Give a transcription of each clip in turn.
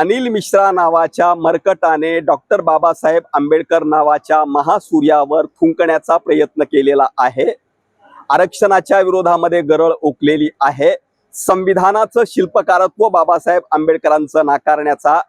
अनिल मिश्रा नावाच्या मरकटाने डॉक्टर बाबासाहेब आंबेडकर नावाच्या महासूर्यावर थुंकण्याचा प्रयत्न केलेला आहे. आरक्षणाच्या विरोधामध्ये गरळ ओकलेली आहे. संविधानाचं शिल्पकारत्व बाबासाहेब आंबेडकरांचं नाकारण्याचा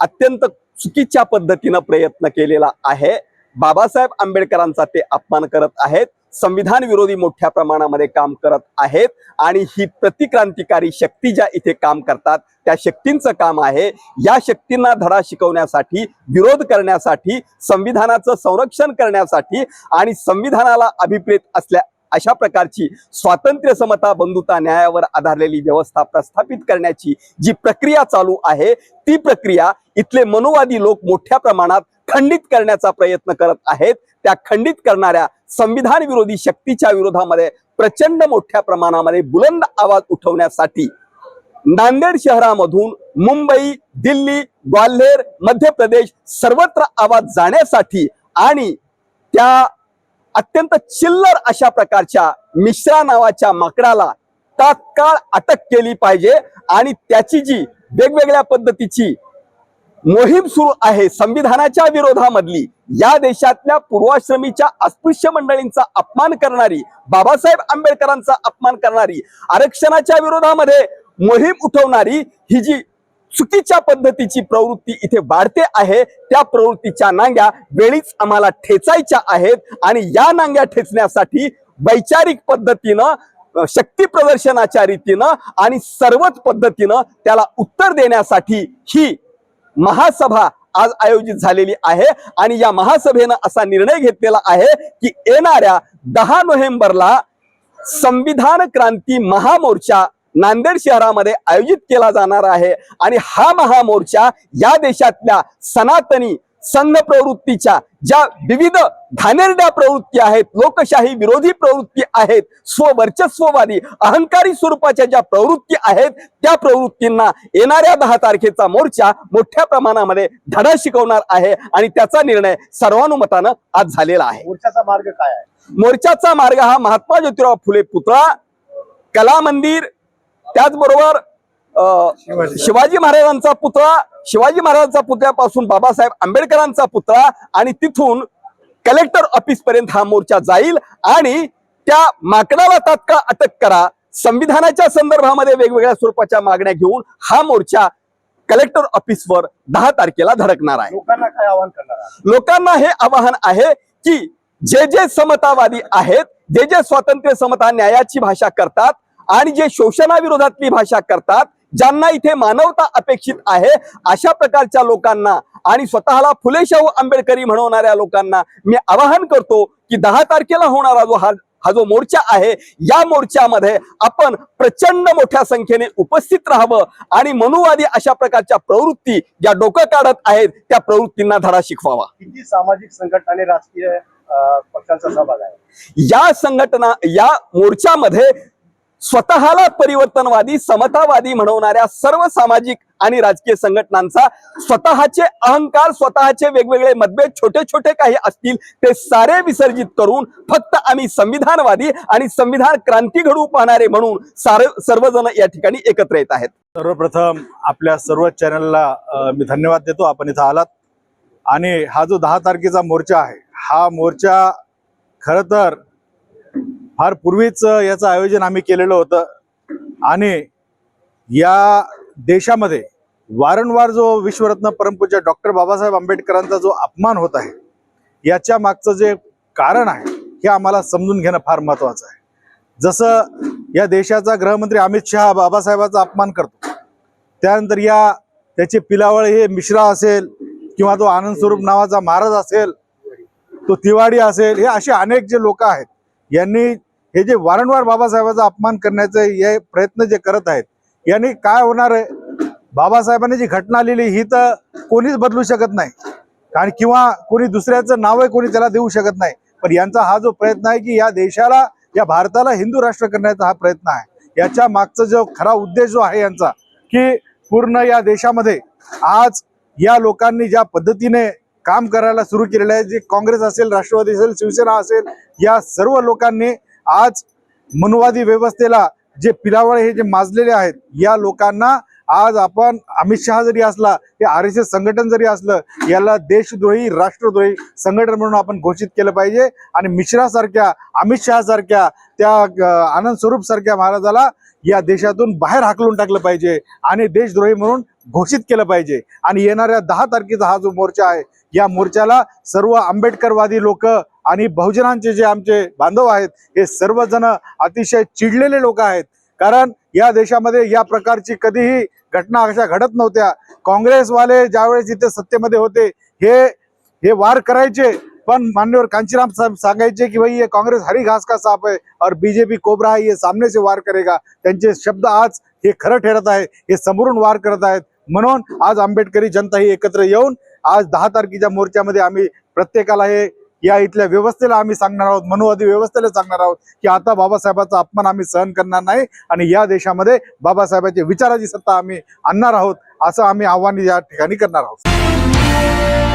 अत्यंत चुकीच्या पद्धतीनं प्रयत्न केलेला आहे. बाबासाहेब आंबेडकरांचा ते अपमान करत आहेत. संविधान विरोधी मोठ्या प्रमाणामध्ये काम करत आहेत आणि ही प्रतिक्रांतिकारी शक्ती ज्या इथे काम करतात त्या शक्तींचं काम आहे. या शक्तींना धडा शिकवण्यासाठी विरोध करण्यासाठी संविधानाचं संरक्षण करण्यासाठी आणि संविधानाला अभिप्रेत असल्या अशा प्रकारची स्वातंत्र्य समता बंधुता न्यायावर आधारलेली व्यवस्था प्रस्थापित करण्याची जी प्रक्रिया चालू आहे ती प्रक्रिया इथले मनोवादी लोक मोठ्या प्रमाणात खंडित करण्याचा प्रयत्न करत आहेत. त्या खंडित करणाऱ्या संविधान विरोधी शक्तीच्या विरोधामध्ये प्रचंड मोठ्या प्रमाणामध्ये बुलंद आवाज उठवण्यासाठी नांदेड शहरामधून मुंबई दिल्ली ग्वाल्हेर मध्य प्रदेश सर्वत्र आवाज जाण्यासाठी आणि त्या अत्यंत चिल्लर अशा प्रकारच्या मिश्रा नावाच्या माकडाला तात्काळ अटक केली पाहिजे आणि त्याची जी वेगवेगळ्या पद्धतीची मोहीम सुरू आहे संविधानाच्या विरोधामधली. या देशातल्या पूर्वाश्रमीच्या अस्पृश्य मंडळींचा अपमान करणारी बाबासाहेब आंबेडकरांचा अपमान करणारी आरक्षणाच्या विरोधामध्ये मोहीम उठवणारी ही जी चुकीच्या पद्धतीची प्रवृत्ती इथे वाढते आहे त्या प्रवृत्तीच्या नांग्या वेळीच आम्हाला ठेचायच्या आहेत आणि या नांग्या ठेचण्यासाठी वैचारिक पद्धतीनं शक्ती प्रदर्शनाच्या रीतीनं आणि सर्वच पद्धतीनं त्याला उत्तर देण्यासाठी ही महासभा आज आयोजित झालेली आहे आणि या महासभेनं असा निर्णय घेतलेला आहे की येणाऱ्या दहा नोव्हेंबरला संविधान क्रांती महामोर्चा नांदेड शहरामध्ये आयोजित केला जाणार आहे. आणि हा महामोर्चा या देशातल्या सनातनी संघ प्रवृत्तीच्या ज्या विविध घाणेरड्या प्रवृत्ती आहेत लोकशाही विरोधी प्रवृत्ती आहेत स्ववर्चस्ववादी अहंकारी स्वरूपाच्या ज्या प्रवृत्ती आहेत त्या प्रवृत्तींना येणाऱ्या दहा तारखेचा मोर्चा मोठ्या प्रमाणामध्ये धडा शिकवणार आहे आणि त्याचा निर्णय सर्वानुमतानं आज झालेला आहे. मोर्चाचा मार्ग काय आहे? मोर्चाचा मार्ग हा महात्मा ज्योतिराव फुले पुतळा कला मंदिर त्याचबरोबर शिवाजी. महाराजांचा पुतळा शिवाजी महाराजांचा पुतळ्यापासून बाबासाहेब आंबेडकरांचा पुतळा आणि तिथून कलेक्टर ऑफिस पर्यंत हा मोर्चा जाईल आणि त्या माकडाला तात्काळ अटक करा. संविधानाच्या संदर्भामध्ये वेगवेगळ्या स्वरूपाच्या मागण्या घेऊन हा मोर्चा कलेक्टर ऑफिसवर दहा तारखेला धडकणार आहे. लोकांना काय आवाहन करणार? लोकांना हे आवाहन आहे की जे जे समतावादी आहेत जे जे स्वातंत्र्य समता न्यायाची भाषा करतात आणि जे शोषणाविरोधातली भाषा करतात ज्यांना इथे मानवता अपेक्षित आहे अशा प्रकारच्या लोकांना आणि स्वतःला फुले शाहू आंबेडकरी म्हणवणाऱ्या लोकांना मी आवाहन करतो की दहा तारखेला होणारा जो हा हा जो मोर्चा आहे या मोर्चामध्ये आपण प्रचंड मोठ्या संख्येने उपस्थित राहावं आणि मनुवादी अशा प्रकारच्या प्रवृत्ती ज्या डोकं काढत आहेत त्या प्रवृत्तींना धडा शिकवावा. किती सामाजिक संघटना राजकीय पक्षांचा सहभाग आहे? या संघटना या मोर्चामध्ये स्वतःला परिवर्तनवादी समतावादी म्हणवणाऱ्या सर्व सामाजिक आणि राजकीय संघटनांचा स्वतःचे अहंकार स्वतःचे वेगवेगळे मतभेद छोटे छोटे काही असतील ते सारे विसर्जित करून फक्त आम्ही संविधानवादी आणि संविधान क्रांती घडवू पाहणारे म्हणून सारे सर्वजण या ठिकाणी एकत्र येत आहेत. सर्वप्रथम आपल्या सर्व चॅनलला मी धन्यवाद देतो. आपण इथं आलात. आणि हा जो दहा तारखेचा मोर्चा आहे हा मोर्चा खरं तर फार पूर्वीच याचं आयोजन आम्ही केलेलं होतं. आणि या देशामध्ये वारंवार जो विश्वरत्न परमपूज्य डॉक्टर बाबासाहेब आंबेडकरांचा जो अपमान होत आहे याच्या मागचं जे कारण आहे हे आम्हाला समजून घेणं फार महत्वाचं आहे. जसं या देशाचा गृहमंत्री अमित शहा बाबासाहेबाचा अपमान करतो त्यानंतर या त्याचे पिलावळ हे मिश्रा असेल किंवा तो आनंद स्वरूप नावाचा महाराज असेल तो तिवाडी असेल हे असे अनेक जे लोक आहेत यांनी हे जे वारंवार बाबासाहेबांचा अपमान करण्याचे हे प्रयत्न जे करत आहेत यांनी काय होणार आहे? बाबासाहेबांनी जी घटना लिहिली ही तर कोणीच बदलू शकत नाही. कारण किंवा कोणी दुसऱ्याचं नावही कोणी त्याला देऊ शकत नाही. पण यांचा हा जो प्रयत्न आहे की या देशाला या भारताला हिंदू राष्ट्र करण्याचा हा प्रयत्न आहे. याच्या मागचा जो खरा उद्देश जो आहे यांचा की पूर्ण या देशामध्ये आज या लोकांनी ज्या पद्धतीने काम करायला सुरू केलेलं आहे जे काँग्रेस असेल राष्ट्रवादी असेल शिवसेना असेल या सर्व लोकांनी आज मनुवादी व्यवस्थेला जे पिलावळ हे जे माजलेले आहेत या लोकांना आज आपण अमित शहा जरी असला हे आर एस एस संघटन जरी असलं याला देशद्रोही राष्ट्रद्रोही संघटन म्हणून आपण घोषित केलं पाहिजे. आणि मिश्रासारख्या अमित शहा सारख्या त्या आनंद स्वरूप सारख्या महाराजाला या देशातून बाहेर हाकलून टाकलं पाहिजे. आणि देशद्रोही म्हणून घोषित केलं पाहिजे. आणि येणाऱ्या दहा तारखेचा हा जो मोर्चा आहे या मोर्चाला सर्व आंबेडकरवादी लोक आणि बहुजनांचे जे आमचे बांधव आहेत हे सर्वजण अतिशय चिडलेले लोक आहेत. कारण या देशामध्ये या प्रकारची कधीही घटना अशा घडत नव्हत्या. काँग्रेसवाले ज्यावेळेस इथे सत्तेमध्ये होते हे हे वार करायचे. पण मान्यवर कांचीराम साहेब सांगायचे की भाई ये काँग्रेस हरी घास का साप आहे? और बीजेपी कोबरा आहे ये सामने से वार करेगा. त्यांचे शब्द आज हे खरं ठरत आहे हे समोरून वार करत आहेत. म्हणून आज आंबेडकरी जनता ही एकत्र येऊन आज दहा तारखेच्या मोर्चामध्ये आम्ही प्रत्येकाला हे या इथल्या व्यवस्थेला आम्ही सांगणार आहोत मनुवादी व्यवस्थेला सांगणार आहोत की आता बाबासाहेबांचा अपमान आम्ही सहन करणार नाही आणि या देशामध्ये बाबासाहेबांच्या विचाराची सत्ता आम्ही आणणार आहोत असं आम्ही आव्हान या ठिकाणी करणार आहोत.